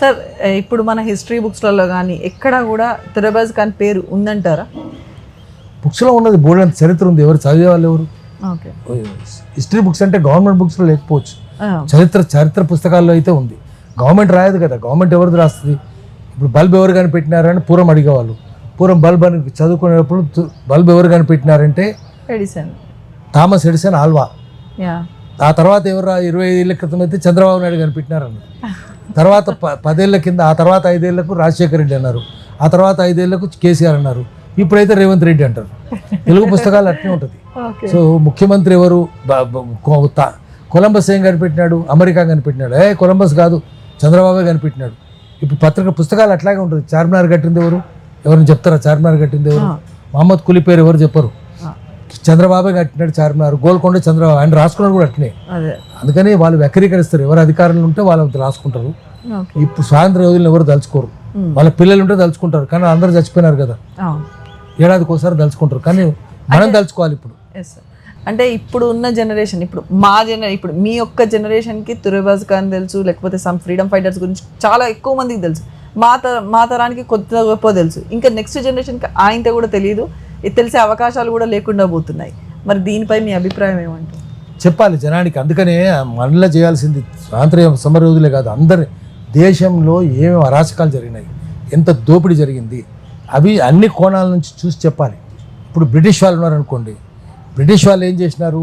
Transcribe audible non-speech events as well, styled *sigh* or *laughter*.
Sir ఏ, ఇప్పుడు మన history బుక్స్లలో కానీ ఎక్కడ కూడా తురబాజ్ ఖాన్ పేరు ఉందంటారా? బుక్స్లో ఉన్నది బోర్డు చరిత్ర ఉంది. ఎవరు చదివే వాళ్ళు ఎవరు? హిస్టరీ బుక్స్ అంటే గవర్నమెంట్ బుక్స్లో లేకపోవచ్చు. చరిత్ర చరిత్ర పుస్తకాల్లో అయితే ఉంది. గవర్నమెంట్ రాయదు కదా. గవర్నమెంట్ ఎవరిది రాస్తుంది? ఇప్పుడు బల్బ్ ఎవరు కనిపెట్టినారని పూర్వం అడిగేవాళ్ళు. పూర్వం బల్బ్ అని చదువుకునేటప్పుడు బల్బ్ ఎవరు కనిపెట్టినారంటే ఎడిసన్ థామస్ ఎడిసన్ ఆల్వా ఆ తర్వాత ఎవరు ఇరవై ఏళ్ళ క్రితం అయితే చంద్రబాబు నాయుడు కనిపెట్టినారన్నారు *laughs* తర్వాత ప పదేళ్ళ కింద ఆ తర్వాత ఐదేళ్ళకు రాజశేఖర రెడ్డి అన్నారు. ఆ తర్వాత ఐదేళ్ళకు కేసీఆర్ అన్నారు. ఇప్పుడైతే రేవంత్ రెడ్డి అంటారు. తెలుగు పుస్తకాలు అట్నే ఉంటుంది. సో ముఖ్యమంత్రి ఎవరు? కొలంబస్ ఏం కనిపెట్టినాడు? అమెరికా కనిపెట్టినాడు? ఏ కొలంబస్ కాదు. చంద్రబాబే కనిపెట్టినాడు. ఇప్పుడు పత్రిక పుస్తకాలు అట్లాగే ఉంటుంది. చార్మినార్ కట్టింది ఎవరు? ఎవరిని చెప్తారా? చార్మినార్ కట్టింది ఎవరు? మహమ్మద్ కులీ పేరు ఎవరు చెప్పరు? చంద్రబాబే కట్టినాడు చార్మినార్ గోల్కొండ చంద్రబాబు ఆయన రాసుకున్నాడు కూడా అట్నే. అదే. అందుకని వాళ్ళు వ్యక్తీకరిస్తారు ఎవరు అధికారులు ఉంటే వాళ్ళు రాసుకుంటారు. ఇప్పుడు స్వాతంత్ర రోజులను ఎవరు దలుచుకోరు వాళ్ళ పిల్లలు ఉంటే దలుచుకుంటారు కానీ అందరూ చచ్చిపోయినారు కదా. ఏడాదికి ఒకసారి దలుచుకుంటారు కానీ మనం దలుచుకోవాలి ఇప్పుడు. అంటే ఇప్పుడు ఉన్న జనరేషన్ ఇప్పుడు మా జన ఇప్పుడు మీ యొక్క జనరేషన్కి తురేబాజ్ ఖాన్ తెలుసు లేకపోతే సమ్ ఫ్రీడమ్ ఫైటర్స్ గురించి చాలా ఎక్కువ మందికి తెలుసు. మా తర మా తరానికి కొత్త గొప్ప తెలుసు. ఇంకా నెక్స్ట్ జనరేషన్కి ఆయనతో కూడా తెలియదు. ఇది తెలిసే అవకాశాలు కూడా లేకుండా పోతున్నాయి. మరి దీనిపై మీ అభిప్రాయం ఏమంటారు? చెప్పాలి జనానికి. అందుకనే మనలో చేయాల్సింది స్వాతంత్ర్యం సమర రోజులే కాదు అందరి దేశంలో ఏమేమి అరాచకాలు జరిగినాయి ఎంత దోపిడీ జరిగింది అవి అన్ని కోణాల నుంచి చూసి చెప్పాలి. ఇప్పుడు బ్రిటిష్ వాళ్ళు ఉన్నారనుకోండి బ్రిటిష్ వాళ్ళు ఏం చేసినారు?